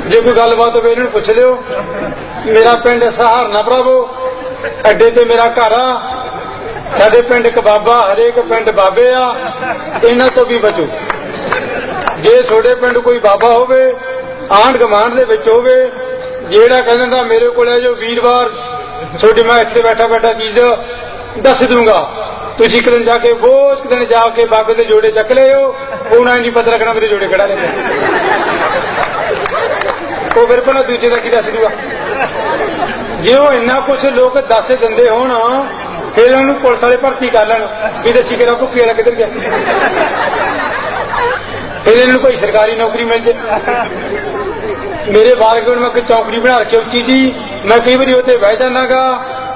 ਜੇ ਕੋਈ ਗੱਲਬਾਤ ਹੋਵੇ, ਇਹਨਾਂ ਨੂੰ ਪੁੱਛ ਲਿਓ। ਮੇਰਾ ਪਿੰਡ ਸਹਾਰਨਾ ਭਰਾਵੋ ਅੱਡੇ ਤੇ ਮੇਰਾ ਘਰ ਆ। ਸਾਡੇ ਪਿੰਡ ਇੱਕ ਬਾਬਾ, ਹਰੇਕ ਪਿੰਡ ਬਾਬੇ ਆ। ਇਹਨਾਂ ਤੋਂ ਵੀ ਬਚੋ। ਜੇ ਤੁਹਾਡੇ ਪਿੰਡ ਕੋਈ ਬਾਬਾ ਹੋਵੇ, ਆਂਢ ਗੁਆਂਢ ਦੇ ਵਿੱਚ ਹੋਵੇ, ਜਿਹੜਾ ਕਹਿੰਦਾ ਮੇਰੇ ਕੋਲ ਹੈ ਜੋ ਵੀਰਵਾਰ, ਤੁਹਾਡੀ ਮੈਂ ਇੱਥੇ ਬੈਠਾ ਬੈਠਾ ਚੀਜ਼ ਦੱਸ ਦੂੰਗਾ। ਤੁਸੀਂ ਇੱਕ ਦਿਨ ਜਾ ਕੇ, ਬੋਸ ਇੱਕ ਦਿਨ ਜਾ ਕੇ ਬਾਬੇ ਦੇ ਜੋੜੇ ਚੱਕ ਲਿਓ। ਉਹਨਾਂ ਨਹੀਂ ਪਤਾ ਲੱਗਣਾ ਮੇਰੇ ਜੋੜੇ ਕਿਹੜਾ ਲੈ ਉਹ ਫਿਰ ਪਹਿਲਾਂ ਦੂਜੇ ਦਾ ਕੀ ਦੱਸ ਦੂਗਾ ਜੇ ਉਹ ਇੰਨਾ ਕੁਝ ਲੋਕ ਦੱਸ ਦਿੰਦੇ ਹੋਣ ਫਿਰ ਉਹਨਾਂ ਨੂੰ ਪੁਲਿਸ ਵਾਲੇ ਭਰਤੀ ਕਰ ਲੈਣ। ਵੀ ਦੱਸੀ ਕਿਹੜਾ ਭੁੱਖੀ ਵਾਲਾ ਕਿੱਧਰ ਗਿਆ? ਫਿਰ ਇਹਨਾਂ ਨੂੰ ਕੋਈ ਸਰਕਾਰੀ ਨੌਕਰੀ ਮਿਲ ਜੇ। ਮੇਰੇ ਬਾਲਕੋਂ ਮੈਂ ਕੋਈ ਚੌਕੜੀ ਬਣਾ ਰੱਖੀ ਉੱਚੀ ਜੀ ਮੈਂ ਕਈ ਵਾਰੀ ਉੱਥੇ ਬਹਿ ਜਾਂਦਾਗਾ।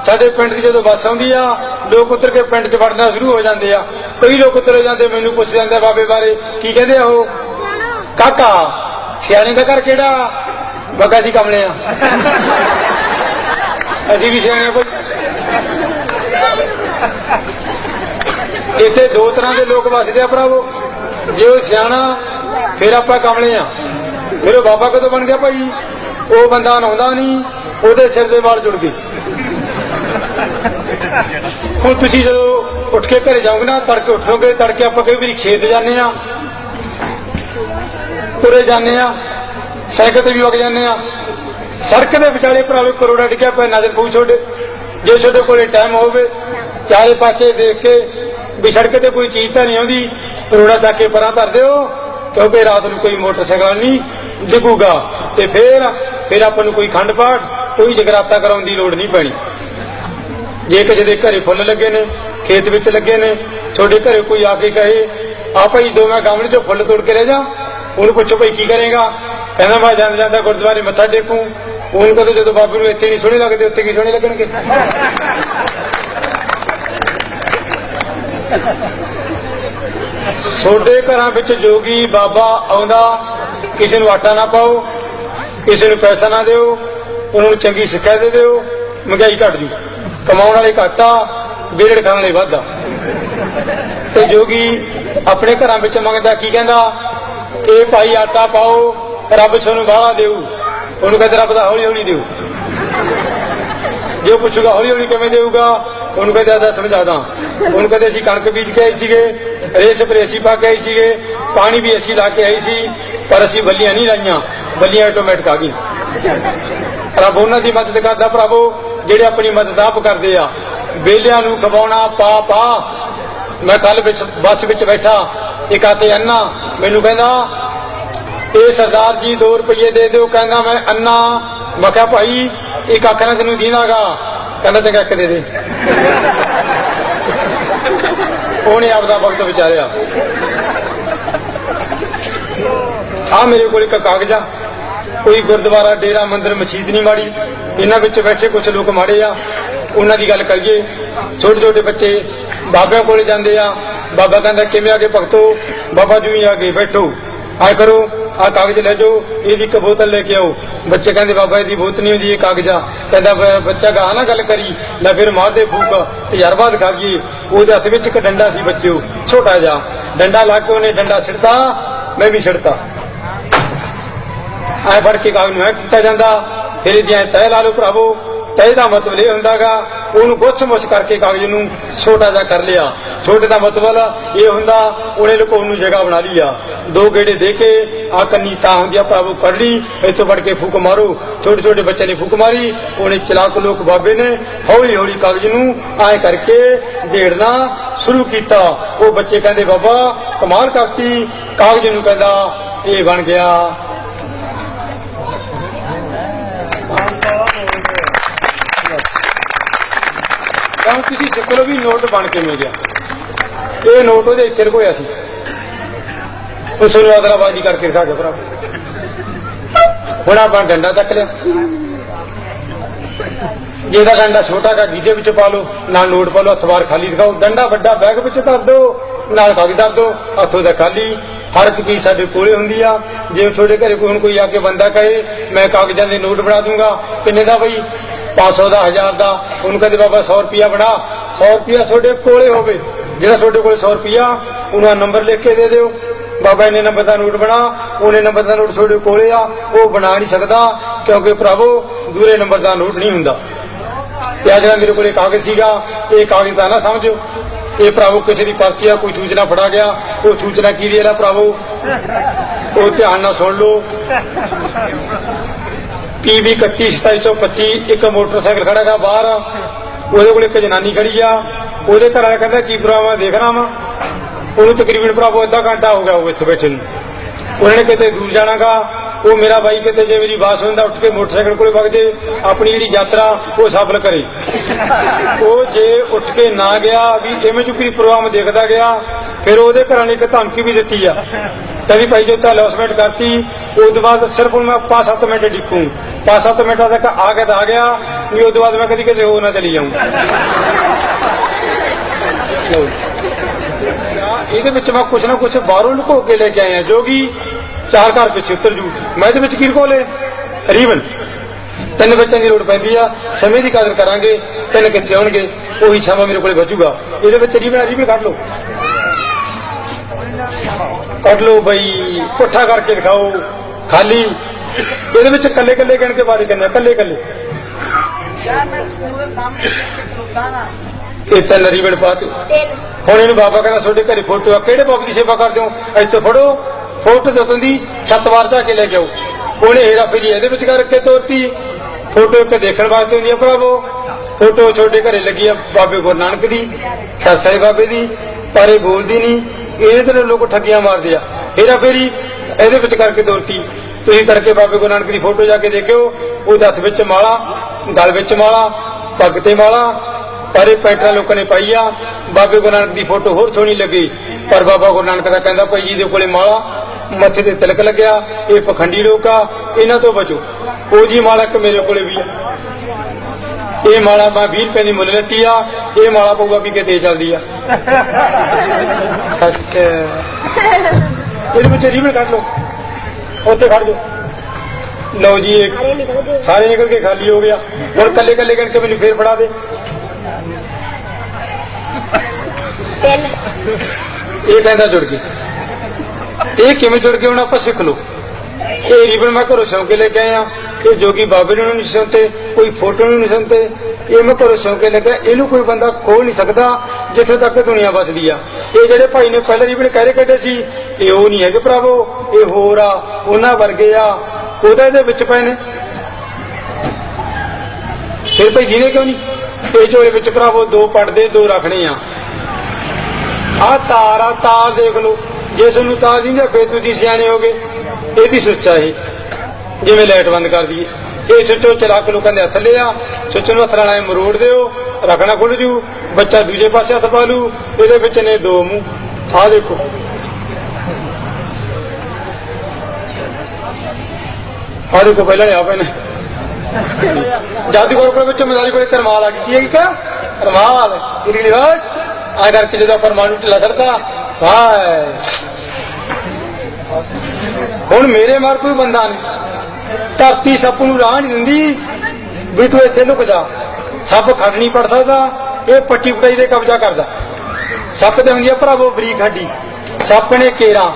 ਸਾਡੇ ਪਿੰਡ ਦੀ ਜਦੋਂ ਬੱਸ ਆਉਂਦੀ ਆ ਲੋਕ ਉਤਰ ਕੇ ਪਿੰਡ 'ਚ ਵੜਨਾ ਸ਼ੁਰੂ ਹੋ ਜਾਂਦੇ ਆ। ਕਈ ਲੋਕ ਉਤਰ ਜਾਂਦੇ ਮੈਨੂੰ ਪੁੱਛ ਜਾਂਦੇ ਬਾਬੇ ਬਾਰੇ ਕੀ ਕਹਿੰਦੇ ਆ ਉਹ? ਕਾਕਾ ਸਿਆਣੇ ਦਾ ਘਰ ਕਿਹੜਾ? ਬੱਗਾ ਸੀ ਕਮਲੇ ਆ ਅਸੀਂ ਵੀ ਸਿਆਣੇ ਆ ਕੋਈ ਇੱਥੇ ਦੋ ਤਰ੍ਹਾਂ ਦੇ ਲੋਕ ਵੱਸਦੇ ਆ ਭਰਾਵੋ। ਜੇ ਉਹ ਸਿਆਣਾ, ਫਿਰ ਆਪਾਂ ਕਮਲੇ ਆ ਫਿਰ ਉਹ ਬਾਬਾ ਕਦੋਂ ਬਣ ਗਿਆ ਭਾਈ? ਉਹ ਬੰਦਾ ਨਹਾਉਂਦਾ ਨਹੀਂ, ਉਹਦੇ ਸਿਰ ਦੇ ਵਾਲ ਜੁੜ ਗਏ। ਹੁਣ ਤੁਸੀਂ ਜਦੋਂ ਉੱਠ ਕੇ ਘਰੇ ਜਾਓਗੇ ਨਾ, ਤੜਕੇ ਉੱਠੋਗੇ, ਤੜਕੇ ਆਪਾਂ ਕਈ ਵਾਰੀ ਖੇਤ ਜਾਂਦੇ ਆ, ਤੁਰੇ ਜਾਂਦੇ ਆ। ਸਾਈਕਲ ਤੇ ਵੀ ਵਗ ਜਾਂਦੇ ਆ ਸੜਕ ਦੇ ਵਿਚਾਲੇ ਭਰਾਵੇ, ਕਰੋੜਾ ਡਿੱਗਿਆ ਪਿਆ ਨਜ਼ਰ ਪਊ ਛੋਡੇ ਜੇ ਤੁਹਾਡੇ ਕੋਲੇ ਟਾਈਮ ਹੋਵੇ, ਚਾਰੇ ਪਾਸੇ ਦੇਖ ਕੇ ਵੀ ਸੜਕ ਤੇ ਕੋਈ ਚੀਜ਼ ਤਾਂ ਨਹੀਂ ਆਉਂਦੀ, ਕਰੋੜਾ ਚੱਕ ਕੇ ਪਰਾਂ ਧਰ ਦਿਓ, ਕਿਉਂਕਿ ਰਾਤ ਨੂੰ ਕੋਈ ਮੋਟਰਸਾਈਕਲ ਨਹੀਂ ਡਿੱਗੂਗਾ। ਤੇ ਫੇਰ, ਫਿਰ ਆਪਾਂ ਨੂੰ ਕੋਈ ਖੰਡ ਪਾਠ, ਕੋਈ ਜਗਰਾਤਾ ਕਰਾਉਣ ਦੀ ਲੋੜ ਨਹੀਂ ਪੈਣੀ। ਜੇ ਕਿਸੇ ਦੇ ਘਰੇ ਫੁੱਲ ਲੱਗੇ ਨੇ, ਖੇਤ ਵਿੱਚ ਲੱਗੇ ਨੇ, ਤੁਹਾਡੇ ਘਰੇ ਕੋਈ ਆ ਕੇ ਕਹੇ, ਆ ਭਾਈ ਦੋ ਮੈਂ ਗਮਲੇ ਚੋਂ ਫੁੱਲ ਤੋੜ ਕੇ ਲੈ ਜਾ। ਉਹਨੂੰ ਪੁੱਛੋ ਭਾਈ ਕੀ ਕਰੇਗਾ? ਕਹਿੰਦਾ ਮੈਂ ਜਾਂਦਾ ਜਾਂਦਾ ਗੁਰਦੁਆਰੇ ਮੱਥਾ ਟੇਕੂ। ਉਹਨੂੰ ਕਦੇ ਜਦੋਂ ਬਾਬੇ ਨੂੰ ਇੱਥੇ ਨਹੀਂ ਸੋਹਣੇ ਲੱਗਦੇ, ਉੱਥੇ ਕੀ ਸੋਹਣੇ ਲੱਗਣਗੇ? ਤੁਹਾਡੇ ਘਰਾਂ ਵਿੱਚ ਜੋਗੀ ਬਾਬਾ ਆਉਂਦਾ, ਕਿਸੇ ਨੂੰ ਆਟਾ ਨਾ ਪਾਓ, ਕਿਸੇ ਨੂੰ ਪੈਸਾ ਨਾ ਦਿਓ, ਉਹਨਾਂ ਨੂੰ ਚੰਗੀ ਸਿੱਖਿਆ ਦੇ ਦਿਓ, ਮਹਿੰਗਾਈ ਘਟ ਜੂ। ਕਮਾਉਣ ਵਾਲੇ ਘਾਟਾ ਬੇੜੜ ਖਾਣ ਵਾਲੇ ਵਾਧਾ ਤੇ ਜੋਗੀ ਆਪਣੇ ਘਰਾਂ ਵਿੱਚ ਮੰਗਦਾ, ਕੀ ਕਹਿੰਦਾ? ਇਹ ਭਾਈ ਆਟਾ ਪਾਓ ਰੱਬ ਸਾਨੂੰ ਬਾਹਲਾ ਦੇਊ। ਉਹਨੂੰ ਕਹਿੰਦੇ ਰੱਬ ਦਾ ਹੌਲੀ ਹੌਲੀ ਦੇਊ। ਜੇ ਉਹ ਪੁੱਛੂਗਾ ਹੌਲੀ ਹੌਲੀ ਕਿਵੇਂ ਦੇਊਗਾ, ਉਹਨੂੰ ਕਹਿੰਦੇ ਆਦਾ ਸਮਝਾਦਾ ਉਹਨੂੰ ਕਹਿੰਦੇ ਅਸੀਂ ਕਣਕ ਬੀਜ ਕੇ ਆਏ ਸੀਗੇ ਰੇ ਸਪਰੇ ਪਾ ਕੇ ਆਏ ਸੀਗੇ, ਪਾਣੀ ਵੀ ਅਸੀਂ ਲਾ ਕੇ ਆਏ ਸੀ, ਪਰ ਅਸੀਂ ਬੱਲੀਆਂ ਨਹੀਂ ਲਾਈਆਂ। ਬੱਲੀਆਂ ਆਟੋਮੈਟਿਕ ਆ ਗਈਆਂ। ਰੱਬ ਉਹਨਾਂ ਦੀ ਮਦਦ ਕਰਦਾ ਭਰਾਵੋ ਜਿਹੜੇ ਆਪਣੀ ਮਦਦ ਆਪ ਕਰਦੇ ਆ। ਬੇਲਿਆਂ ਨੂੰ ਖਵਾਉਣਾ, ਪਾ ਪਾ। ਮੈਂ ਕੱਲ ਵਿੱਚ ਬੱਸ ਵਿੱਚ ਬੈਠਾ, ਇੱਕ ਆਤੇ ਅੰਨਾ, ਮੈਨੂੰ ਕਹਿੰਦਾ ਇਹ ਸਰਦਾਰ ਜੀ 2 ਰੁਪਏ ਦੇ ਦਿਓ, ਕਹਿੰਦਾ ਮੈਂ ਅੰਨਾ। ਮੈਂ ਕਿਹਾ ਭਾਈ, ਇੱਕ ਅੱਖ ਨਾਲ ਤੈਨੂੰ ਦੀਨਾਗਾ ਕਹਿੰਦਾ ਚੰਗਾ ਇੱਕ ਦੇ ਦੇ। ਉਹਨੇ ਆਪਦਾ ਵਕਤ ਵਿਚਾਰਿਆ। ਆ ਮੇਰੇ ਕੋਲ ਇੱਕ ਕਾਗਜ਼ ਆ। ਕੋਈ ਗੁਰਦੁਆਰਾ, ਡੇਰਾ, ਮੰਦਿਰ, ਮਸਜਿਦ ਨਹੀਂ ਮਾੜੀ। ਇਹਨਾਂ ਵਿੱਚ ਬੈਠੇ ਕੁਝ ਲੋਕ ਮਾੜੇ ਆ। ਉਹਨਾਂ ਦੀ ਗੱਲ ਕਰੀਏ। ਛੋਟੇ ਛੋਟੇ ਬੱਚੇ ਬਾਬਿਆਂ ਕੋਲੇ ਜਾਂਦੇ ਆ। ਬਾਬਾ ਕਹਿੰਦਾ, ਕਿਵੇਂ ਆਗੇ ਭਗਤੋ? ਬਾਬਾ ਜੀ ਆ ਕੇ ਬੈਠੋ। ਆਏ ਕਰੋ। ਆ ਕਾਗਜ਼ ਲੈ ਜਾਓ, ਇਹਦੀ ਇੱਕ ਬੋਤਲ ਲੈ ਕੇ ਆਓ। ਬੱਚੇ ਕਹਿੰਦੇ, ਬਾਬਾ, ਇਹਦੀ ਬੋਤਲ ਨਹੀਂ ਹੁੰਦੀ ਇਹ ਕਾਗਜ਼। ਕਹਿੰਦਾ ਬੱਚਾ ਗਾ ਨਾ ਗੱਲ ਕਰੀ ਲੈ ਫਿਰ ਮਾਰਦੇ ਫੂਕ ਤਜਰਬਾ ਦਿਖਾ ਗਈ ਉਹਦੇ ਹੱਥ ਵਿੱਚ ਇੱਕ ਡੰਡਾ ਸੀ ਬੱਚਿਓ, ਛੋਟਾ ਜਿਹਾ। ਡੰਡਾ ਲਾ ਕੇ ਉਹਨੇ ਡੰਡਾ ਛਿੜਤਾ ਮੈਂ ਵੀ ਛਿੜਤਾ ਐ ਫੜ ਕੇ ਕਾਗਜ਼ ਨੂੰ ਐ ਕੀਤਾ ਜਾਂਦਾ। ਫਿਰ ਇਹਦੀਆਂ ਤਹਿ ਲਾ ਲਓ ਭਰਾਵੋ। ਤਹਿ ਦਾ ਮਤਲਬ ਇਹ ਹੁੰਦਾਗਾ, ਉਹਨੂੰ ਗੁੱਛ ਮੁੱਛ ਕਰਕੇ ਕਾਗਜ਼ ਨੂੰ ਛੋਟਾ ਜਿਹਾ ਕਰ ਲਿਆ। ਛੋਟੇ ਦਾ ਮਤਲਬ ਇਹ ਹੁੰਦਾ, ਉਹਨੇ ਲੁਕਾਉਣ ਨੂੰ ਜਗ੍ਹਾ ਬਣਾ ਲਈ ਆ। ਦੋ ਗੇੜੇ ਦੇ ਕੇ ਆ ਕੰਨੀ ਤਾਂ ਹੁੰਦੀ ਆ ਭਰਾਵੋ ਕੱਢ ਇੱਥੋਂ ਫੜ ਕੇ ਫੂਕ ਮਾਰੋ। ਛੋਟੇ ਛੋਟੇ ਬੱਚੇ ਨੇ ਫੂਕ ਮਾਰੀ, ਉਹਨੇ ਚਲਾਕ ਲੋਕ ਬਾਬੇ ਨੇ ਹੌਲੀ ਹੌਲੀ ਕਾਗਜ਼ ਨੂੰ ਆਏ ਕਰਕੇ ਢੇੜਨਾ ਸ਼ੁਰੂ ਕੀਤਾ। ਉਹ ਬੱਚੇ ਕਹਿੰਦੇ, ਬਾਬਾ, ਕਮਾਲ ਕਰਤੀ। ਕਾਗਜ਼ ਨੂੰ ਕਹਿੰਦਾ, ਇਹ ਬਣ ਗਿਆ ਤਾਂ ਤੁਸੀਂ ਸਿੱਖ ਲਓ ਵੀ ਨੋਟ ਬਣ ਕੇ ਮਿਲ ਗਿਆ। ਇਹ ਨੋਟ ਉਹਦੇ ਇੱਥੇ ਲਗੋਇਆ ਸੀ। ਉਸ ਨੂੰ ਕਰਕੇ ਦਿਖਾ ਕੇ ਭਰਾ। ਹੁਣ ਆਪਾਂ ਡੰਡਾ ਚੱਕ ਲਿਆ। ਜੇ ਇਹਦਾ ਡੰਡਾ ਛੋਟਾ ਕਾ ਗੀਜੇ ਵਿੱਚ ਪਾ ਲਓ, ਨਾਲ ਨੋਟ ਪਾ ਲਓ ਅਖਬਾਰ ਖਾਲੀ ਦਿਖਾਓ। ਡੰਡਾ ਵੱਡਾ ਬੈਗ ਵਿੱਚ ਧਰ ਦਿਓ, ਨਾਲ ਕਾਗਜ਼ ਧਰ ਦਿਓ, ਹੱਥੋਂ ਦਾ ਖਾਲੀ। ਹਰ ਇੱਕ ਚੀਜ਼ ਸਾਡੇ ਕੋਲੇ ਹੁੰਦੀ ਆ। ਜੇ ਤੁਹਾਡੇ ਘਰੇ ਕੋਈ ਹੁਣ ਕੋਈ ਆ ਕੇ ਬੰਦਾ ਕਹੇ, ਮੈਂ ਕਾਗਜ਼ਾਂ ਦੇ ਨੋਟ ਬਣਾ ਦੂੰਗਾ। ਕਿੰਨੇ ਦਾ ਬਈ? 500 ਦਾ 1000 ਦਾ, ਉਹਨੂੰ ਕਹਿੰਦੇ ਬਾਬਾ 100 ਰੁਪਿਆ ਬਣਾ 100 ਰੁਪਿਆ ਤੁਹਾਡੇ ਕੋਲੇ ਹੋਵੇ। ਜਿਹੜਾ ਤੁਹਾਡੇ ਕੋਲੇ 100 ਰੁਪਿਆ ਉਹਨੂੰ ਨੰਬਰ ਲਿਖ ਕੇ ਦੇ ਦਿਓ। ਬਾਬਾ ਇਹਨੇ ਨੰਬਰ ਦਾ ਨੋਟ ਬਣਾ, ਉਹਨੇ ਨੰਬਰ ਦਾ ਨੋਟ ਤੁਹਾਡੇ ਕੋਲੇ ਆ, ਉਹ ਬਣਾ ਨਹੀਂ ਸਕਦਾ, ਕਿਉਂਕਿ ਭਰਾਵੋ, ਦੂਰੇ ਨੰਬਰ ਦਾ ਨੋਟ ਨਹੀਂ ਹੁੰਦਾ। ਤੇ ਜਿਹੜਾ ਮੇਰੇ ਕੋਲੇ ਕਾਗਜ਼ ਸੀਗਾ, ਇਹ ਕਾਗਜ਼ ਦਾ ਨਾ ਸਮਝੋ। ਇਹ ਭਰਾਵੋ ਕਿਸੇ ਦੀ ਪਰਚੀ ਆ, ਕੋਈ ਸੂਚਨਾ ਫੜਾ ਗਿਆ, ਉਹ ਸੂਚਨਾ ਕੀ ਦੀ ਹੈ ਨਾ ਭਰਾਵੋ? ਉਹ ਧਿਆਨ ਨਾਲ ਸੁਣ ਲਓ। ਪੀਬੀ 312725 ਇੱਕ ਮੋਟਰਸਾਈਕਲ ਖੜਾ ਗਾ ਬਾਹਰ। ਉਹਦੇ ਕੋਲ ਇੱਕ ਜਨਾਨੀ ਖੜੀ ਆ। ਉਹਦੇ ਘਰ ਵਾਲਾ ਕਹਿੰਦਾ, ਕੀ ਭਰਾਵਾ, ਦੇਖਣਾ ਵਾ? ਉਹਨੂੰ ਤਕਰੀਬਨ ਭਰਾਵੋ ਅੱਧਾ ਘੰਟਾ ਹੋ ਗਿਆ ਉਹ ਇੱਥੇ ਬੈਠੇ ਨੂੰ। ਉਹਨਾਂ ਨੇ ਕਿਤੇ ਦੂਰ ਜਾਣਾਗਾ ਉਹ ਮੇਰਾ ਬਾਈ ਕਿਤੇ ਜੇ ਮੇਰੀ ਬਾਤ ਹੁੰਦਾ, ਉੱਠ ਕੇ ਮੋਟਰਸਾਈਕਲ ਕੋਲੇ ਵਗ ਜੇ। ਆਪਣੀ ਜਿਹੜੀ ਯਾਤਰਾ, ਉਹ ਸਫਲ ਕਰੇ। ਉਹ ਜੇ ਉੱਠ ਕੇ ਨਾ ਗਿਆ, ਵੀ ਇਵੇਂ ਚੁੱਕੀ ਪ੍ਰੋਗਰਾਮ ਦੇਖਦਾ ਗਿਆ, ਫਿਰ ਉਹਦੇ ਘਰਾਂ ਨੇ ਇੱਕ ਧਮਕੀ ਵੀ ਦਿੱਤੀ ਆ। ਕਦੀ ਭਾਈ ਜੋ ਤਾਂ ਕਰਤੀ ਉਸ ਬਾਅਦ ਸਿਰਫ ਮੈਂ 5-7 ਮਿੰਟ ਡਿੱਕੂ 5-7 ਮਿੰਟਾਂ ਤੱਕ ਆ ਕੇ ਤਾਂ ਆ ਗਿਆ, ਵੀ ਉਸ ਬਾਅਦ ਮੈਂ ਕਦੀ ਕਿਸੇ ਹੋਰ ਨਾ ਚਲੀ ਜਾਊਂ। ਇਹਦੇ ਵਿੱਚ ਮੈਂ ਕੁਛ ਨਾ ਕੁਛ ਬਾਹਰੋਂ ਲੁਕੋ ਕੇ ਲੈ ਕੇ ਆਇਆ, ਜੋ ਕਿ ਚਾਰ ਘਰ ਪਿੱਛੇ ਉਤਰ ਜੂ। ਮੈਂ ਇਹਦੇ ਵਿੱਚ ਕੀ ਲੁਕੋ ਲੇ ਰੀਵਨ ਤਿੰਨ ਬੱਚਿਆਂ ਦੀ ਲੋੜ ਪੈਂਦੀ ਆ, ਸਮੇਂ ਦੀ ਕਦਰ ਕਰਾਂਗੇ, ਤਿੰਨ ਕਿੱਥੇ ਆਉਣਗੇ ਉਹੀ ਸਮਾਂ ਮੇਰੇ ਕੋਲੇ ਬਚੂਗਾ ਇਹਦੇ ਵਿੱਚ ਰੀਵਨ ਰੀਵਨ ਕੱਢ ਲਓ। ਕੱਢ ਲਓ ਬਈ ਪੁੱਠਾ ਕਰਕੇ ਦਿਖਾਓ ਖਾਲੀ। ਇਹਦੇ ਵਿੱਚ ਕੱਲੇ ਕੱਲੇ ਗਿਣ ਕੇ ਬਾਰੇ ਕਹਿੰਦੇ ਕੱਲੇ ਕੱਲੇ ਇਹ ਤਿੰਨ ਰੀਵਨ ਪਾਤੇ ਹੁਣ ਇਹਨੂੰ ਬਾਬਾ ਕਹਿੰਦਾ ਤੁਹਾਡੇ ਘਰੇ ਫੋਟੋ ਆ। ਕਿਹੜੇ ਬਾਬਾ ਦੀ ਸੇਵਾ ਕਰਦੇ ਹੋ? ਇੱਥੇ ਫੜੋ। ਫੋਟੋ ਤੇ ਉਤੋਂ ਛੱਤ ਵਾਰ ਚਾ ਕੇ ਲੈ ਕੇ ਆਓ। ਉਹਨੇ ਹੇਰਾ ਫੇਰੀ ਇਹਦੇ ਵਿੱਚ ਕਰ ਕੇ ਤੋਰਤੀ। ਫੋਟੋ ਇੱਕ ਦੇਖਣ ਵਾਸਤੇ ਹੁੰਦੀ ਆ ਭਰਾਵੋ। ਫੋਟੋ ਛੋਟੇ ਘਰੇ ਲੱਗੀ ਆ ਬਾਬੇ ਗੁਰੂ ਨਾਨਕ ਦੀ ਸਰਸਾਈ ਬਾਬੇ ਦੀ ਪਰ ਇਹ ਬੋਲਦੀ ਨਹੀਂ। ਇਹਦੇ ਤੇ ਲੋਕ ਠੱਗੀਆਂ ਮਾਰਦੇ ਆ। ਹੇਰਾ ਫੇਰੀ ਇਹਦੇ ਵਿੱਚ ਕਰਕੇ ਤੋਰਤੀ ਤੁਸੀਂ ਤੜਕੇ ਬਾਬੇ ਗੁਰੂ ਨਾਨਕ ਦੀ ਫੋਟੋ ਜਾ ਕੇ ਦੇਖਿਓ ਉਹ ਹੱਥ ਵਿੱਚ ਮਾਲਾ, ਗਲ ਵਿੱਚ ਮਾਲਾ, ਪੱਗ ਤੇ ਮਾਲਾ, ਪਰ ਇਹ ਪੈਂਟਾਂ ਲੋਕਾਂ ਨੇ ਪਾਈ ਆ। ਬਾਬੇ ਗੁਰੂ ਨਾਨਕ ਦੀ ਫੋਟੋ ਹੋਰ ਸੋਹਣੀ ਲੱਗੀ, ਪਰ ਬਾਬਾ ਗੁਰੂ ਨਾਨਕ ਦਾ ਕਹਿੰਦਾ ਭਾਈ ਜੀ ਦੇ ਕੋਲੇ ਮਾਲਾ, ਮੱਥੇ ਤੇ ਤਿਲਕ ਲੱਗਿਆ, ਇਹ ਪਖੰਡੀ ਲੋਕ ਆ, ਇਹਨਾਂ ਤੋਂ ਬਚੋ। ਉਹ ਜੀ ਮਾਲਾ ਇੱਕ ਮੇਰੇ ਕੋਲੇ ਵੀ ਆ। ਇਹ ਮਾਲਾ ਮੈਂ 20 ਰੁਪਏ ਦੀ ਮੁੱਲ ਲੈਤੀ ਆ ਇਹ ਮਾਲਾ ਪਊਗਾ ਵੀ ਕਿਤੇ ਚੱਲਦੀ ਆ। ਅੱਛਾ। ਇਹਦੇ ਵਿੱਚ ਰੀਬਨ ਕੱਢ ਲਓ। ਉੱਥੇ ਖੜ ਜਾਓ। ਲਓ ਜੀ ਇਹ ਸਾਰੇ ਨਿਕਲ ਕੇ ਖਾਲੀ ਹੋ ਗਿਆ। ਹੁਣ ਕੱਲੇ ਕੱਲੇ ਕਰਕੇ ਮੈਨੂੰ ਫੇਰ ਫੜਾ ਦੇ। ਇਹ ਕਹਿੰਦਾ ਜੁੜ ਗਈ। ਇਹ ਕਿਵੇਂ ਜੁੜ ਗਏ ਹੁਣ ਆਪਾਂ ਸਿੱਖ ਲਓ। ਇਹ ਰਿਬਨ ਮੈਂ ਘਰੋਂ ਸਿਉਂ ਕੇ ਲੈ ਕੇ ਆਇਆ। ਇਹ ਜੋਗੀ ਬਾਬੇ ਨੂੰ ਨਹੀਂ ਸਿਉਂਤੇ ਕੋਈ ਫੋਟੋ ਨੂੰ ਨਹੀਂ ਸਿਉਂਤੇ ਇਹ ਮੈਂ ਘਰੋਂ ਸਿਉਂ ਕੇ ਲੈ ਕੇ ਇਹਨੂੰ ਕੋਈ ਬੰਦਾ ਖੋਲ ਨਹੀਂ ਸਕਦਾ, ਜਿੱਥੇ ਤੱਕ ਦੁਨੀਆ ਵਸਦੀ ਆ। ਇਹ ਜਿਹੜੇ ਭਾਈ ਨੇ ਪਹਿਲੇ ਰਿਬਨ ਕਹਿਰੇ ਕੱਢੇ ਸੀ, ਇਹ ਉਹ ਨਹੀਂ ਹੈਗੇ ਭਰਾਵੋ, ਇਹ ਹੋਰ ਆ, ਉਹਨਾਂ ਵਰਗੇ ਆ। ਉਹਦਾ ਇਹਦੇ ਵਿੱਚ ਪਏ ਨੇ। ਫਿਰ ਭਾਈ ਜਿਹਨੇ ਕਿਉਂ ਨਹੀਂ? ਇਹ ਝੋਲੇ ਵਿੱਚ ਭਰਾਵੋ, ਦੋ ਪੜਦੇ, ਦੋ ਰੱਖਣੇ ਆ। ਆ ਤਾਰ ਆ, ਤਾਰ ਦੇਖ ਲਓ। ਜੇ ਤੁਹਾਨੂੰ ਤਾਰ ਦਿੰਦੇ ਫੇਰ ਤੁਸੀਂ ਸਿਆਣੇ ਹੋਗੇ। ਇਹਦੀ ਸੁੱਚਾ ਇਹ। ਜਿਵੇਂ ਲਾਈਟ ਬੰਦ ਕਰ ਦਈਏ। ਇਹ ਸੁੱਚੋ ਚਲਾ ਲੋਕਾਂ ਦੇ ਹੱਥ ਲਿਆ। ਸੁੱਚ ਨੂੰ ਹੱਥ ਨਾਲ ਮਰੋੜ ਦਿਓ। ਰੱਖਣਾ ਖੁੱਲ ਜੂ। ਬੱਚਾ ਦੂਜੇ ਪਾਸੇ ਹੱਥ ਪਾ ਲੂ। ਇਹਦੇ ਵਿੱਚ ਨੇ ਦੋ ਮੂੰਹ। ਆ ਦੇਖੋ। ਆ ਦੇਖੋ ਪਹਿਲਾਂ ਆ ਪਏ ਨੇ ਜਾਦੂਗਰ ਕੋਲ ਵਿੱਚ ਮਜ਼ਾਰੀ ਕੋਲ ਕਰਮਾਲ ਆ ਗਈ। ਕੀ ਹੈ ਕਿ ਕਰਮਾਲ ਇਹ ਲਿਹਾਜ਼ ਆ ਕਰਕੇ ਜਦੋਂ ਪਰਮਾਣੂ ਢਿੱਲਾ ਛੱਡਦਾ ਹਾਏ ਹੁਣ ਮੇਰੇ ਮਰ ਕੋਈ ਬੰਦਾ ਨਹੀਂ। ਧਰਤੀ ਸੱਪ ਨੂੰ ਰਾਹ ਨਹੀਂ ਦਿੰਦੀ ਵੀ ਤੂੰ ਇੱਥੇ ਲੁਕ ਜਾ। ਸੱਪ ਖੜ ਨਹੀਂ ਪੜ ਸਕਦਾ, ਇਹ ਪੱਟੀ ਪਟਾਈ ਦੇ ਕਬਜ਼ਾ ਕਰਦਾ। ਸੱਪ ਤੇ ਹੁੰਦੀ ਆ ਭਰਾਵੋ ਬਰੀਕ ਹੱਡੀ। ਸੱਪ ਨੇ ਕੇਰਾ।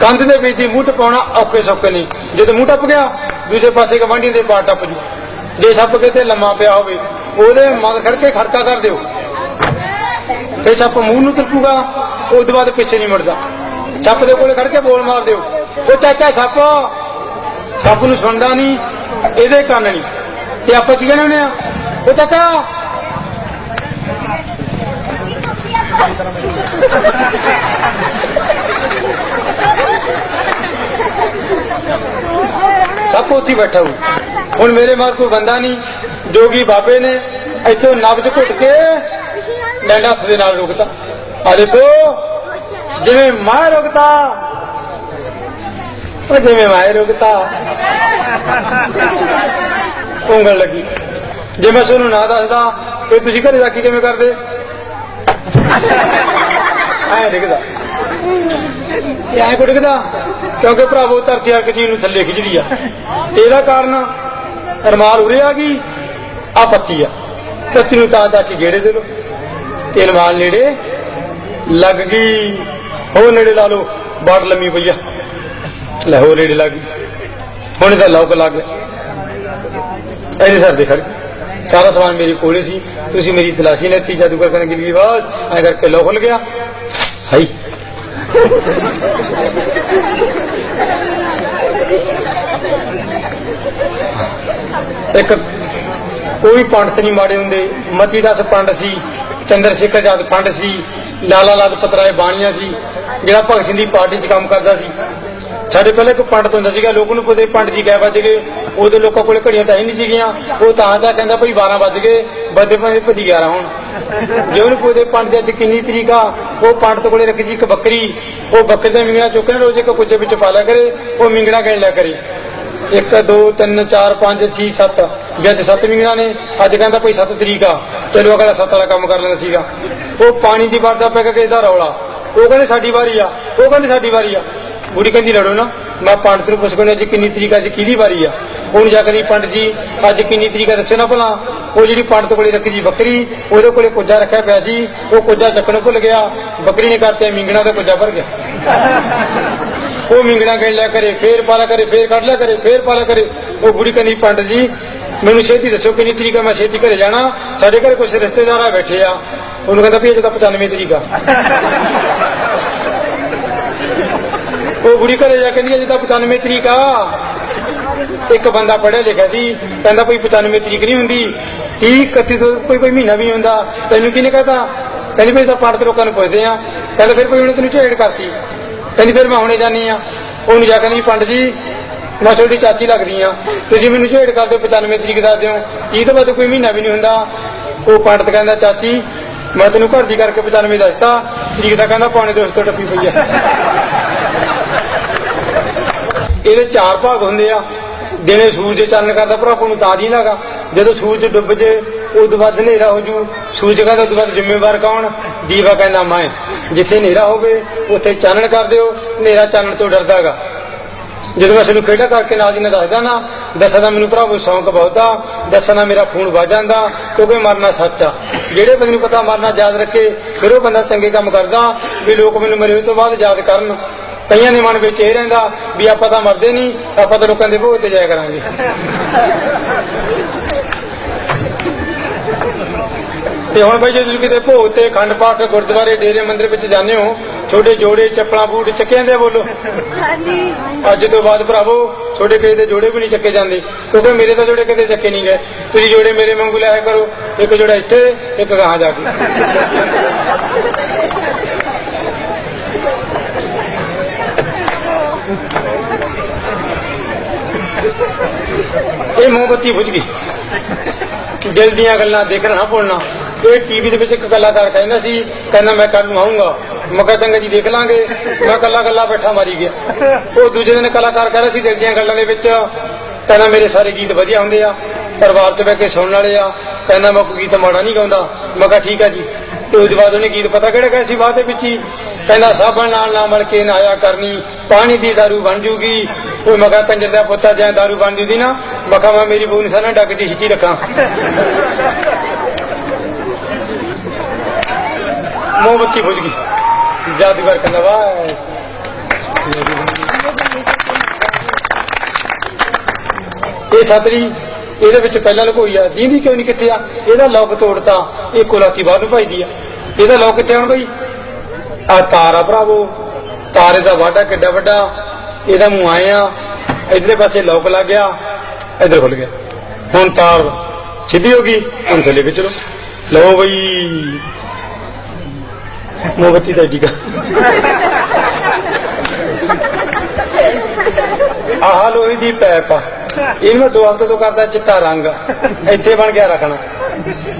ਕੰਧ ਦੇ ਵਿੱਚ ਦੀ ਮੂੰਹ ਟਪਾਉਣਾ ਔਖੇ ਸੌਖੇ ਨਹੀਂ ਜਦੋਂ ਮੂੰਹ ਟੱਪ ਗਿਆ, ਦੂਜੇ ਪਾਸੇ ਗਵਾਂਢੀ ਦੇ ਪਾਰ ਟੱਪ ਜੂ। ਜੇ ਸੱਪ ਕਿਤੇ ਲੰਮਾ ਪਿਆ ਹੋਵੇ, ਉਹਦੇ ਮਨ ਖੜ ਕੇ ਖੜਕਾ ਕਰ ਦਿਓ। ਫਿਰ ਸੱਪ ਮੂੰਹ ਨੂੰ ਤਰਪੂਗਾ ਉਸ ਤੋਂ ਬਾਅਦ ਪਿੱਛੇ ਨਹੀਂ ਮੁੜਦਾ। ਸੱਪ ਦੇ ਕੋਲੇ ਖੜ ਕੇ ਬੋਲ ਮਾਰ ਦਿਓ। ਉਹ ਚਾਚਾ ਸੱਪ ਸੱਪ ਨੂੰ ਸੁਣਦਾ ਨਹੀਂ, ਇਹਦੇ ਕੰਨ ਨਹੀਂ। ਤੇ ਆਪਾਂ ਕੀ ਕਹਿੰਦੇ ਹੁੰਦੇ ਆ? ਉਹ ਚਾਚਾ। ਸੱਪ ਉੱਥੇ ਬੈਠਾ ਹੂੰ ਹੁਣ ਮੇਰੇ ਮਾਰ ਕੋਈ ਬੰਦਾ ਨਹੀਂ ਜੋਗੀ ਬਾਬੇ ਨੇ ਇੱਥੋਂ ਨਬਜ ਘੁੱਟ ਕੇ ਡੰਡਾ ਹੱਥ ਦੇ ਨਾਲ ਰੁਕਤਾ। ਆ ਦੇਖੋ। ਜਿਵੇਂ ਮੈਂ ਰੁਕਤਾ, ਉਹ ਜਿਵੇਂ ਮੈਂ ਰੁਕਤਾ। ਉਂਗਲ ਲੱਗੀ। ਜੇ ਮੈਂ ਤੁਹਾਨੂੰ ਨਾ ਦੱਸਦਾ ਤੇ ਤੁਸੀਂ ਘਰੇ ਜਾ ਕੇ ਕਿਵੇਂ ਕਰਦੇ? ਐ ਡਿੱਗਦਾ। ਇਹ ਐ ਕੋ ਡਿੱਗਦਾ? ਕਿਉਂਕਿ ਭਰਾਵੋ, ਧਰਤੀ ਹਰ ਇੱਕ ਚੀਜ਼ ਨੂੰ ਥੱਲੇ ਖਿੱਚਦੀ ਆ। ਇਹਦਾ ਕਾਰਨ ਰਮਾਲ ਉਰੇ ਆ ਗਈ, ਆ ਪੱਤੀ ਆ। ਪੱਤੀ ਨੂੰ ਤਾਂ ਜਾ ਕੇ ਗੇੜੇ ਦੇ ਲੋ ਤੇ ਰਮਾਲ ਨੇੜੇ ਲੱਗ ਗਈ। ਹੋ ਨੇੜੇ ਲਾ ਲੋ ਬਾੜ ਲੰਮੀ ਪਈ ਆ। ਲੈ ਹੋ ਨੇੜੇ ਲੱਗ ਗਈ। ਹੁਣ ਇਹਦਾ ਲੋਕ ਲੱਗ ਗਿਆ। ਇਹਦੇ ਸਰ ਦੇ ਖੜ ਸਾਰਾ ਸਮਾਨ ਮੇਰੇ ਕੋਲੇ ਸੀ। ਤੁਸੀਂ ਮੇਰੀ ਤਲਾਸ਼ੀ ਲੈਤੀ, ਜਾਦੂਗਰ ਕਰਨ ਕੇ ਲਈ ਬਸ ਐ ਕਰਕੇ ਲੋਕ ਖੁੱਲ ਗਿਆ। ਹਾਈ। ਇੱਕ ਕੋਈ ਪੰਡਤ ਨਹੀਂ ਮਾੜੇ ਹੁੰਦੇ। ਮਤੀ ਦਾਸ ਪੰਡ ਸੀ, ਚੰਦਰ ਸ਼ੇਖਰ ਜਾਦ ਪੰਡ ਸੀ। ਲਾਲਾ ਲਾਜਪਤ ਰਾਏ ਬਾਣੀਆਂ ਸੀ, ਜਿਹੜਾ ਭਗਤ ਸਿੰਘ ਦੀ ਪਾਰਟੀ 'ਚ ਕੰਮ ਕਰਦਾ ਸੀ। ਸਾਡੇ ਪਹਿਲੇ ਇੱਕ ਪੰਡਤ ਹੁੰਦਾ ਸੀਗਾ, ਲੋਕ ਨੂੰ ਪਤਾ ਪੰਡ ਜੀ ਕਹਿ ਵੱਜ ਗਏ। ਉਹਦੇ ਲੋਕਾਂ ਕੋਲੇ ਘੜੀਆਂ ਤਾਂ ਹੀ ਨਹੀਂ ਸੀਗੀਆਂ। ਉਹ ਤਾਂ ਤਾਂ ਕਹਿੰਦਾ ਭਈ 12 ਵੱਜ ਗਏ, ਵੱਜੇ ਭਾਵੇਂ ਭੱਜੀ 11 ਹੁਣ। ਜੇ ਉਹਨੂੰ ਪੁੱਛਦੇ ਪੰਡ ਦੀ ਅੱਜ ਕਿੰਨੀ ਤਰੀਕ ਆ, ਉਹ ਪੰਡਤ ਕੋਲੇ ਰੱਖੀ ਸੀ ਇੱਕ ਬੱਕਰੀ। ਉਹ ਬੱਕਰੀ ਦਾ ਮਿੰਗਣਾ ਚੁੱਕ ਕੇ ਰੋਜ਼ ਇੱਕ ਕੁੱਜੇ ਵਿੱਚ ਪਾ ਲਿਆ ਕਰੇ, ਉਹ ਮਿੰਗਣਾ ਕਹਿਣ ਲਿਆ ਕਰੇ। 1 2 3 4 5 6 7 ਅੱਜ ਸੱਤ ਮਿੰਗਣਾ ਨੇ, ਅੱਜ ਕਹਿੰਦਾ ਕੋਈ 7 ਤਰੀਕ ਆ। ਚਲੋ ਅਗਲਾ ਸੱਤ ਵਾਲਾ ਕੰਮ ਕਰ ਲੈਂਦਾ ਸੀਗਾ। ਉਹ ਪਾਣੀ ਦੀ ਵਰਦਾ ਪੈ ਕੇ ਇਹਦਾ ਰੌਲਾ। ਉਹ ਕਹਿੰਦੇ ਸਾਡੀ ਵਾਰੀ ਆ। ਉਹ ਕਹਿੰਦੇ ਸਾਡੀ ਵਾਰੀ ਆ। ਬੁੜੀ ਕਹਿੰਦੀ, ਲੜੋ ਨਾ। ਮੈਂ ਪੰਡਤ ਨੂੰ ਪੁੱਛ ਕੇ ਅੱਜ ਕਿੰਨੀ ਤਰੀਕ ਅੱਜ ਕਿਹਦੀ ਵਾਰੀ ਆ? ਹੁਣ ਜਾ ਕੇ ਪੰਡਤ ਜੀ, ਅੱਜ ਕਿੰਨੀ ਤਰੀਕ ਆ, ਦੱਸੋ ਨਾ ਭਲਾ। ਉਹ ਜਿਹੜੀ ਪੰਡਤ ਕੋਲੇ ਰੱਖੀ ਜੀ ਬੱਕਰੀ, ਉਹਦੇ ਕੋਲੇ ਕੁੱਜਾ ਰੱਖਿਆ ਪਿਆ ਸੀ। ਉਹ ਕੁੱਜਾ ਚੱਕਣ ਭੁੱਲ ਗਿਆ। ਬੱਕਰੀ ਨੇ ਕਰਤੇ ਮਿੰਗਣਾ ਤੇ ਕੁੱਜਾ ਭਰ ਗਿਆ। ਉਹ ਮਿੰਗਣਾ ਕਹਿ ਲਿਆ ਕਰੇ, ਫੇਰ ਪਾਲਾ ਕਰੇ, ਫੇਰ ਕੱਢ ਲਿਆ ਕਰੇ, ਫੇਰ ਪਾਲਾ ਕਰੇ। ਉਹ ਬੁੜੀ ਕਹਿੰਦੀ, ਪੰਡਤ ਜੀ ਮੈਨੂੰ ਛੇਤੀ ਦੱਸੋ ਕਿੰਨੀ ਤਰੀਕ ਆ, ਮੈਂ ਛੇਤੀ ਘਰੇ ਜਾਣਾ। ਸਾਡੇ ਘਰ ਕੁਝ ਰਿਸ਼ਤੇਦਾਰ ਆ ਬੈਠੇ ਆ। ਉਹਨੂੰ ਕਹਿੰਦਾ ਵੀ ਇਹ ਤਾਂ 95 ਤਰੀਕ ਉਹ ਬੁੜੀ ਘਰੇ ਜਾ ਕਹਿੰਦੀ, ਅਜੇ ਤਾਂ 95 ਤਰੀਕ ਇੱਕ ਬੰਦਾ ਪੜਿਆ ਲਿਖਿਆ ਸੀ, ਕਹਿੰਦਾ ਕੋਈ 95 ਤਰੀਕ ਨਹੀਂ ਹੁੰਦੀ। 30 31 ਤੋਂ ਕੋਈ ਕੋਈ ਮਹੀਨਾ ਵੀ ਹੁੰਦਾ। ਤੈਨੂੰ ਕਿਹਨੇ ਕਹਤਾ? ਕਹਿੰਦੀ ਵੀ ਇਹ ਤਾਂ ਪੰਡਤ ਲੋਕਾਂ ਨੂੰ ਪੁੱਛਦੇ ਆ। ਕਹਿੰਦਾ ਫਿਰ ਕੋਈ ਉਹਨੇ ਤੈਨੂੰ ਝੇੜ ਕਰਤੀ। ਕਹਿੰਦੀ ਫਿਰ ਮੈਂ ਹੁਣੇ ਜਾਣੀ ਆ। ਉਹਨੂੰ ਜਾ ਕੇ ਕਹਿੰਦੀ ਪੰਡ ਜੀ ਮੈਂ ਤੁਹਾਡੀ ਚਾਚੀ ਲੱਗਦੀ ਆ ਤੁਸੀਂ ਮੈਨੂੰ ਝੇੜ ਕਰ ਦਿਓ 95 ਤਰੀਕ ਦੱਸ ਦਿਓ। 30 ਤੋਂ ਬਾਅਦ ਕੋਈ ਮਹੀਨਾ ਵੀ ਨਹੀਂ ਹੁੰਦਾ। ਉਹ ਪੰਡਤ ਕਹਿੰਦਾ, ਚਾਚੀ, ਮੈਂ ਤੈਨੂੰ ਘਰ ਦੀ ਕਰਕੇ 95 ਦੱਸਤਾ। ਤਰੀਕ ਦਾ ਕਹਿੰਦਾ, ਪੌਣੇ ਦੋ ਸੌ ਤੋਂ ਟੱਪੀ ਪਈ ਆ। ਇਹਦੇ ਚਾਰ ਭਾਗ ਹੁੰਦੇ ਆ। ਦਿਨੇ ਸੂਰਜ ਚਾਨਣ ਕਰਦਾ ਭਰਾ ਆਪਾਂ ਨੂੰ ਤਾਂ ਦੀ ਲਾਗਾ। ਜਦੋਂ ਸੂਰਜ ਡੁੱਬ ਜੇ ਉਦੋਂ ਬਾਅਦ ਹਨੇਰਾ ਹੋ ਜੂ। ਸੂਰਜ ਕਹਿੰਦਾ, ਉਦੋਂ ਬਾਅਦ ਜ਼ਿੰਮੇਵਾਰ ਕੌਣ? ਦੀਵਾ ਕਹਿੰਦਾ, ਮੈਂ। ਜਿੱਥੇ ਹਨੇਰਾ ਹੋਵੇ, ਉੱਥੇ ਚਾਨਣ ਕਰ ਦਿਓ। ਹਨੇਰਾ ਚਾਨਣ ਤੋਂ ਡਰਦਾਗਾ ਜਦੋਂ ਮੈਂ ਸਾਨੂੰ ਖੇਡਾ ਕਰਕੇ ਨਾਲ ਦੀ ਨੇ ਦੱਸਦਾ ਨਾ ਦੱਸਦਾ ਮੈਨੂੰ ਭਰਾਵੋ ਸ਼ੌਂਕ ਬਹੁਤ ਆ, ਦੱਸਣਾ ਮੇਰਾ ਖੂਨ ਵੱਜ ਜਾਂਦਾ, ਕਿਉਂਕਿ ਮਰਨਾ ਸੱਚ ਆ। ਜਿਹੜੇ ਬੰਦੇ ਨੂੰ ਪਤਾ ਮਰਨਾ ਯਾਦ ਰੱਖੇ, ਫਿਰ ਉਹ ਬੰਦਾ ਚੰਗੇ ਕੰਮ ਕਰਦਾ, ਵੀ ਲੋਕ ਮੈਨੂੰ ਮਰੇ ਤੋਂ ਬਾਅਦ ਯਾਦ ਕਰਨ। ਕਈਆਂ ਦੇ ਮਨ ਵਿੱਚ ਇਹ ਰਹਿੰਦਾ ਵੀ ਆਪਾਂ ਤਾਂ ਮਰਦੇ ਨਹੀਂ, ਆਪਾਂ ਤਾਂ ਲੋਕਾਂ ਦੇ ਭੋਗ ਤੇ ਜਾਇਆ ਕਰਾਂਗੇ। ਤੇ ਹੁਣ ਬਈ ਜੇ ਤੁਸੀਂ ਕਿਤੇ ਭੋਗ ਤੇ ਖੰਡ ਪਾਠ ਗੁਰਦੁਆਰੇ ਡੇਰੇ ਮੰਦਿਰ ਵਿੱਚ ਜਾਂਦੇ ਹੋ ਛੋਟੇ ਜੋੜੇ ਚੱਪਲਾਂ ਬੂਟ ਚੱਕੇ ਜਾਂਦੇ ਬੋਲੋ? ਹਾਂਜੀ। ਅੱਜ ਤੋਂ ਬਾਅਦ ਭਰਾਵੋ ਛੋਟੇ ਕਿਸੇ ਦੇ ਜੋੜੇ ਵੀ ਨਹੀਂ ਚੱਕੇ ਜਾਂਦੇ ਕਿਉਂਕਿ ਮੇਰੇ ਤਾਂ ਜੋੜੇ ਕਦੇ ਚੱਕੇ ਨਹੀਂ ਗਏ। ਤੁਸੀਂ ਜੋੜੇ ਮੇਰੇ ਵਾਂਗੂ ਲਿਆਇਆ ਕਰੋ ਇੱਕ ਜੋੜਾ ਇੱਥੇ ਇੱਕ ਗਾਹਾਂ ਜਾ ਕੇ। ਇਹ ਮੋਮਬੱਤੀ ਬੁਝ ਗਈ। ਦਿਲ ਦੀਆਂ ਗੱਲਾਂ ਦੇਖਣਾ ਭੁੱਲਣਾ। ਇਹ ਟੀਵੀ ਦੇ ਵਿੱਚ ਇੱਕ ਕਲਾਕਾਰ ਕਹਿੰਦਾ ਸੀ, ਕਹਿੰਦਾ ਮੈਂ ਕੱਲ ਨੂੰ ਆਉਂਗਾ ਮੈਂ ਕਿਹਾ ਚੰਗਾ ਜੀ, ਦੇਖ ਲਾਂਗੇ। ਮੈਂ ਕੱਲਾ ਕੱਲਾ ਬੈਠਾ ਮਾਰੀ ਗਿਆ। ਉਹ ਦੂਜੇ ਦਿਨ ਕਲਾਕਾਰ ਕਹਿ ਰਿਹਾ ਸੀ, ਦਿਲ ਦੀਆਂ ਗੱਲਾਂ ਦੇ ਵਿੱਚ, ਕਹਿੰਦਾ ਮੇਰੇ ਸਾਰੇ ਗੀਤ ਵਧੀਆ ਹੁੰਦੇ ਆ, ਪਰਿਵਾਰ 'ਚ ਬਹਿ ਕੇ ਸੁਣਨ ਵਾਲੇ ਆ। ਕਹਿੰਦਾ ਮੈਂ ਕੋਈ ਗੀਤ ਮਾੜਾ ਨਹੀਂ ਗਾਉਂਦਾ। ਮੈਂ ਕਿਹਾ ਠੀਕ ਆ ਜੀ। ਤੇ ਉਸ ਬਾਅਦ ਉਹਨੇ ਗੀਤ ਪਤਾ ਕਿਹੜਾ ਗਿਆ ਸੀ? ਬਾਅਦ ਦੇ ਵਿੱਚ ਹੀ ਕਹਿੰਦਾ, ਸਾਬਣ ਨਾਲ ਨਾ ਮਲ ਕੇ ਨਾਇਆ ਕਰਨੀ, ਪਾਣੀ ਦੀ ਦਾਰੂ ਬਣ ਜੂਗੀ। ਉਹ ਮੈਂ ਕੰਜਰ ਦਾ ਪੁੱਤਾ ਜਾਂ ਦਾਰੂ ਬਣ ਜੂਦੀ ਨਾ। ਮੈਂ ਮੈਂ ਮੇਰੀ ਬਹੂ ਨੂੰ ਸਾਰਾ ਡੱਕ 'ਚ ਛਿੱਟੀ ਰੱਖਾਂ। ਮੋਮਬੱਤੀ ਬੁਝ ਗਈ ਜਾਦੂਗਰ ਕਹਿੰਦਾ, ਵਾਹ, ਇਹ ਸਤਰੀ, ਇਹਦੇ ਵਿੱਚ ਪਹਿਲਾਂ ਲੁਕੋਈ ਆ। ਦੀਂਦੀ ਕਿਉਂ ਨਹੀਂ ਕਿੱਥੇ ਆ? ਇਹਦਾ ਲੋਕ ਤੋੜਤਾ, ਇਹ ਕੋਲਾਤੀ ਬਾਹਰ ਨੂੰ ਭਜਦੀ ਆ। ਇਹਦਾ ਲੋਕ ਕਿੱਥੇ ਹੁਣ ਬਈ? ਆ ਤਾਰਾ ਭਰਾਵੋ, ਤਾਰੇ ਦਾ ਵਾਢਾ ਕਿੱਡਾ ਵੱਡਾ। ਇਹਦਾ ਮੂੰਹ ਆਏ ਆ ਇਧਰੇ ਪਾਸੇ ਲੋਕ ਲੱਗ ਗਿਆ, ਇਧਰ ਖੁੱਲ ਗਿਆ। ਹੁਣ ਤਾਰ ਸਿੱਧੀ ਹੋ ਗਈ, ਹੁਣ ਥੱਲੇ ਕੇ ਚਲੋ ਲਓ ਬਈ ਮੋਮਬੱਤੀ ਦਾ ਟਿਕਾ ਆਹ ਲੋਹੇ ਦੀ ਪੈਪ ਆ ਇਹਨੂੰ ਮੈਂ ਦੋ ਹਫ਼ਤੇ ਤੋਂ ਕਰਦਾ ਚਿੱਟਾ ਰੰਗ ਇੱਥੇ ਬਣ ਗਿਆ ਰੱਖਣਾ।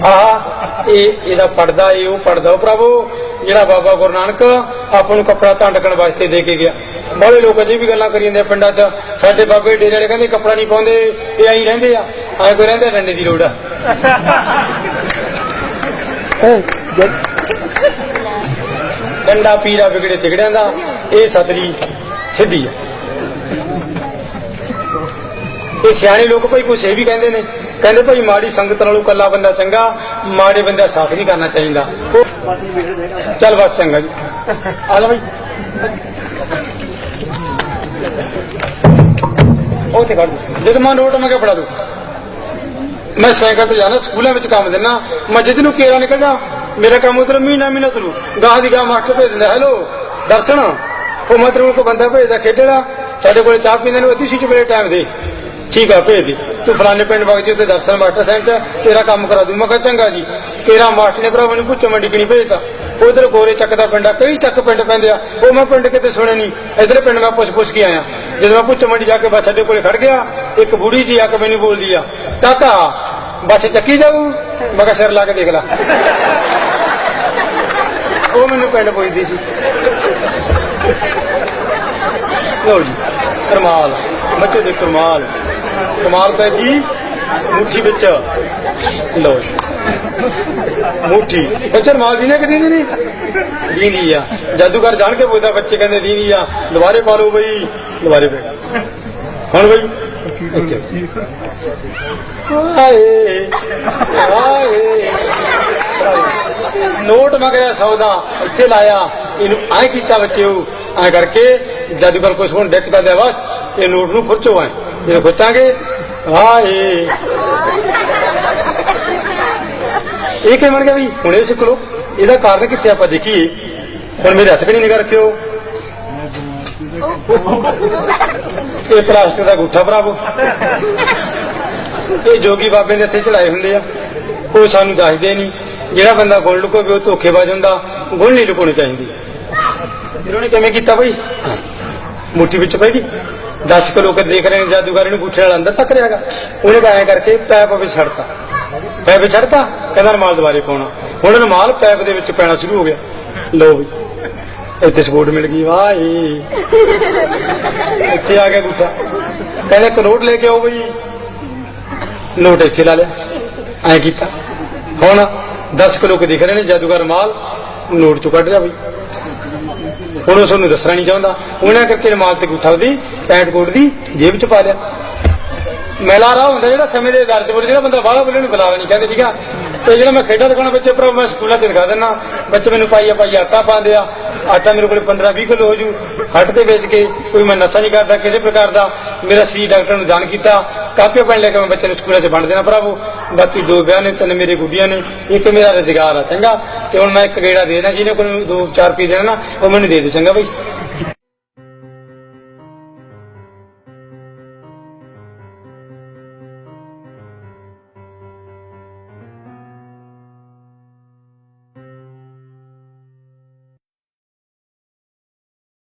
ਆਹ ਇਹ ਇਹਦਾ ਪੜਦਾ ਇਹ ਉਹ ਪੜਦਾ ਪ੍ਰਭੂ, ਜਿਹੜਾ ਬਾਬਾ ਗੁਰੂ ਨਾਨਕ ਆਪਾਂ ਨੂੰ ਕੱਪੜਾ ਤਾਂ ਵਾਸਤੇ ਦੇ ਕੇ ਗਿਆ। ਬਾਹਲੇ ਲੋਕ ਅਜੇ ਵੀ ਗੱਲਾਂ ਕਰੀ ਜਾਂਦੇ ਪਿੰਡਾਂ 'ਚ। ਸਾਡੇ ਬਾਬੇ ਡੇਰੇ ਵਾਲੇ ਕਹਿੰਦੇ ਕੱਪੜਾ ਨਹੀਂ ਪਾਉਂਦੇ, ਇਹ ਐਂ ਰਹਿੰਦੇ ਆ। ਐਂ ਕੋਈ ਰਹਿੰਦੇ ਡੰਡੇ ਦੀ ਲੋੜ ਆ। ਡੰਡਾ ਪੀਰਾ ਵਿਗੜੇ ਤਿਗੜਿਆਂ ਦਾ, ਇਹ ਸਤਰੀ ਸਿੱਧੀ ਹੈ ਇਹ ਸਿਆਣੇ ਲੋਕ ਭਾਈ ਕੁਛ ਇਹ ਵੀ ਕਹਿੰਦੇ ਨੇ, ਕਹਿੰਦੇ ਭਾਈ ਮਾੜੀ ਸੰਗਤ ਨਾਲੋਂ ਕੱਲਾ ਬੰਦਾ ਚੰਗਾ, ਮਾੜੇ ਬੰਦਾ ਸਾਥ ਨਹੀਂ ਕਰਨਾ ਚਾਹੀਦਾ। ਚੱਲ ਬਸ ਚੰਗਾ ਜੀ। ਆ ਜਾ ਭਾਈ ਉੱਥੇ ਕੱਢ ਦੋ ਜਦ ਮੈਂ ਨੋਟ ਮੈਂ ਕਿਹਾ ਫੜਾ ਦੋ। ਮੈਂ ਸਾਈਕਲ ਤੇ ਜਾਣਾ, ਸਕੂਲਾਂ ਵਿੱਚ ਕੰਮ ਦੇਣਾ, ਮੈਂ ਜਿੱਦ ਨੂੰ ਕੇਰਾ ਨਿਕਲਦਾ ਜਾ ਮੇਰਾ ਕੰਮ ਉਧਰ ਮਹੀਨਾ ਮਹੀਨਾ ਤਰੂ ਗਾਹ ਦੀ ਗਾਹ ਮਾਸਟਰ ਭੇਜ ਦਿੰਦਾ, ਹੈਲੋ, ਦਰਸ਼ਨ, ਉਹ ਮਤਲਬ ਕੋ ਬੰਦਾ ਭੇਜਦਾ ਖੇਡਣਾ। ਸਾਡੇ ਕੋਲੇ ਚਾਹ ਪੀਂਦੇ ਨੇ ਅੱਧੀ ਸੀ ਚ ਵੇਲੇ ਟਾਈਮ ਦੇ। ਠੀਕ ਆ, ਭੇਜ ਦੇ। ਤੂੰ ਫਲਾਣੇ ਪਿੰਡ ਵਗ ਜੀ ਉੱਥੇ ਦਰਸ਼ਨ ਮਾਸਟਰ ਸਾਹਿਬ ਚ ਤੇਰਾ ਕੰਮ ਕਰਾ ਦੂੰ। ਮੈਂ ਕਿਹਾ, ਚੰਗਾ ਜੀ, ਤੇਰਾ ਮਾਸਟਰ ਨੇ ਭਰਾ ਮੈਨੂੰ ਪੁੱਛੋ, ਮੰਡੀ ਕਿ ਨਹੀਂ ਭੇਜਤਾ ਉਧਰ ਗੋਰੇ ਚੱਕ ਦਾ ਪਿੰਡ ਆ, ਕਈ ਚੱਕ ਪਿੰਡ ਪੈਂਦੇ ਆ। ਉਹ ਮੈਂ ਪਿੰਡ ਕਿਤੇ ਸੁਣੇ ਨਹੀਂ। ਇਧਰ ਪਿੰਡ ਮੈਂ ਪੁੱਛ ਪੁੱਛ ਕੇ ਆਇਆ। ਜਦੋਂ ਮੈਂ ਪੁੱਛੋ ਮੰਡੀ ਜਾ ਕੇ, ਬੱਸ ਸਾਡੇ ਕੋਲੇ ਖੜ ਗਿਆ। ਇੱਕ ਬੁੜੀ ਜੀ ਆ ਕੇ ਮੈਨੂੰ ਬੋਲਦੀ ਆ, ਕਾਕਾ, ਬੱਸ ਚੱਕੀ ਜਾਊ? ਮੈਂ ਕਿਹਾ, ਸਿਰ ਲਾ ਕੇ ਦੇਖ ਲੈ। ਉਹ ਮੈਨੂੰ ਪਿੰਡ ਪੁੱਛਦੀ ਸੀ। ਲਓ ਜੀ, ਕਰਮਾਲ। ਬੱਚੇ ਦੇ ਕਰਮਾਲ। ਕਮਾਲ ਪੈ ਗਈ ਮੁੱਠੀ ਵਿੱਚ। ਲਓ ਮੁੱਠੀ। ਬੱਚੇ ਮਾਲ ਦੀ ਨੇ ਕਿ ਦੀਦੀ ਨਹੀਂ? ਦੀਦੀ ਆ। ਜਾਦੂਗਰ ਜਾਣ ਕੇ ਪੁੱਛਦਾ, ਬੱਚੇ ਕਹਿੰਦੇ ਦੀਦੀ ਆ। ਦੁਬਾਰੇ ਪਾ ਲਓ ਬਈ। ਦੁਬਾਰੇ ਪੈ ਹੁਣ ਬਈ। ਹਾਏ ਹਾਏ ਨੋਟ ਮੰਗਿਆ ਸੌਦਾ, ਇੱਥੇ ਲਾਇਆ, ਇਹਨੂੰ ਐ ਕੀਤਾ ਬੱਚਿਓ, ਐ ਕਰਕੇ ਜਾਦੂਗਰ ਕੁਛ ਹੁਣ ਡਿੱਕਦਾ ਦੇ ਵਾ ਇਹ ਨੋਟ ਨੂੰ ਖੁਰਚੋ ਐ। ਜੇ ਖੁਰਚਾਂਗੇ, ਹਾਏ। ਇਹ ਕਿਵੇਂ ਬਣ ਗਿਆ ਵੀ? ਹੁਣੇ ਸਿੱਖ ਲਓ। ਇਹਦਾ ਕਾਰਨ ਕਿੱਥੇ ਆਪਾਂ ਦੇਖੀਏ। ਹੁਣ ਮੇਰੇ ਹੱਥ ਕਣੀ ਨਿਗਾ ਰੱਖਿਓ। ਇਹ ਪਲਾਸਟਿਕ ਦਾ ਗੁੱਠਾ ਭਰਾਵੋ। ਇਹ ਜੋਗੀ ਬਾਬੇ ਦੇ ਇੱਥੇ ਚਲਾਏ ਹੁੰਦੇ ਆ। ਉਹ ਸਾਨੂੰ ਦੱਸਦੇ ਨਹੀਂ ਜਿਹੜਾ ਬੰਦਾ ਗੁਣ ਲੁਕੋਵੇ ਉਹ ਧੋਖੇਬਾਜ਼ ਹੁੰਦਾ, ਗੁਣ ਨਹੀਂ ਲੁਕਾਉਣੀ ਚਾਹੀਦੀ। ਫਿਰ ਉਹਨੇ ਕਿਵੇਂ ਕੀਤਾ ਬਈ? ਮੁੱਠੀ ਵਿੱਚ ਪੈ ਗਈ। 10 ਕਿਲੋ ਕੇ ਦੇਖ ਰਹੇ ਨੇ, ਜਾਦੂਗਰ ਇਹਨੂੰ ਗੁੱਠੇ ਨਾਲ ਅੰਦਰ ਤੱਕ ਰਿਹਾਗਾ ਉਹਨੇ ਤਾਂ ਕਰਕੇ ਪੈਪ ਵਿੱਚ ਛੱਡਤਾ। ਪੈਪ ਵਿੱਚ ਛੱਡਤਾ, ਕਹਿੰਦਾ ਰਮਾਲ ਦੁਬਾਰੇ ਪਾਉਣਾ। ਹੁਣ ਰਮਾਲ ਪੈਪ ਦੇ ਵਿੱਚ ਪੈਣਾ ਸ਼ੁਰੂ ਹੋ ਗਿਆ। ਲੋ ਵੀ ਇੱਥੇ ਸਪੋਰਟ ਮਿਲ ਗਈ ਵਾਏ ਇੱਥੇ ਆ ਗਿਆ ਗੁੱਠਾ ਕਹਿੰਦੇ ਇੱਕ ਨੋਟ ਲੈ ਕੇ ਆਓ ਬਈ। ਨੋਟ ਇੱਥੇ ਲਾ ਲਿਆ। ਐਂ ਕੀਤਾ। ਹੁਣ 10 ਕਿਲੋ ਕੇ ਦਿਖ ਰਹੇ ਨੇ, ਜਾਦੂਗਰ ਮਾਲ ਨੋਟ ਚੋਂ ਕੱਢ ਰਿਹਾ ਬਈ। ਹੁਣ ਉਸ ਨੂੰ ਦੱਸਣਾ ਨਹੀਂ ਚਾਹੁੰਦਾ। ਉਹਨਾਂ ਕਰਕੇ ਰਮਾਲ ਤੇ ਗੁੱਠਾ ਉਹਦੀ, ਪੈਂਟ ਕੋਟ ਦੀ ਜੇਬ ਚ ਪਾ ਲਿਆ। ਮੈਲਾ ਰਾਹ ਹੁੰਦਾ ਜਿਹੜਾ ਸਮੇਂ ਦੇ ਦਰਜ ਬੋਲੇ, ਜਿਹੜਾ ਬੰਦਾ ਬਾਹਲਾ ਬੋਲੇ ਨੂੰ ਬੁਲਾਵਾ ਨਹੀਂ, ਕਹਿੰਦੇ ਠੀਕ ਆ। ਤੇ ਜਿਹੜਾ ਮੈਂ ਖੇਡਾਂ ਦਿਖਾਉਣਾ ਬੱਚੇ ਪਰ ਮੈਂ ਸਕੂਲਾਂ 'ਚ ਦਿਖਾ ਦਿੰਦਾ। ਬੱਚੇ ਮੈਨੂੰ ਪਾਈਆ ਪਾਈਆ ਆਟਾ ਪਾਉਂਦੇ ਆ। ਆਟਾ ਮੇਰੇ ਕੋਲ 15 20 ਕਿਲੋ ਹੋ ਜੂ। ਹੱਟ ਤੇ ਵੇਚ ਕੇ ਕੋਈ ਮੈਂ ਨਸ਼ਾ ਨਹੀਂ ਕਰਦਾ ਕਿਸੇ ਪ੍ਰਕਾਰ ਦਾ। ਮੇਰਾ ਸਰੀਰ ਡਾਕਟਰ ਨੂੰ ਜਾਣ ਕੀਤਾ। ਕਾਪੀਆਂ ਪੈਣ ਲੈ ਕੇ ਮੈਂ ਬੱਚੇ ਨੂੰ ਸਕੂਲਾਂ 'ਚ ਵੰਡ ਦੇਣਾ ਭਰਾਵੋ। ਬਾਕੀ ਦੋ ਵਿਆਹ ਨੇ, ਤਿੰਨ ਮੇਰੇ ਗੁੱਡੀਆਂ ਨੇ, ਇੱਕ ਮੇਰਾ ਰੁਜ਼ਗਾਰ ਆ, ਚੰਗਾ। ਤੇ ਹੁਣ ਮੈਂ ਇੱਕ ਗੇੜਾ ਦੇ ਦੇਣਾ ਜਿਹਨੇ ਕੋਈ ਦੋ ਚਾਰ ਪੀ ਦੇਣਾ ਨਾ, ਉਹ ਮੈਨੂੰ ਦੇ ਦੇ ਚੰਗਾ ਬਈ।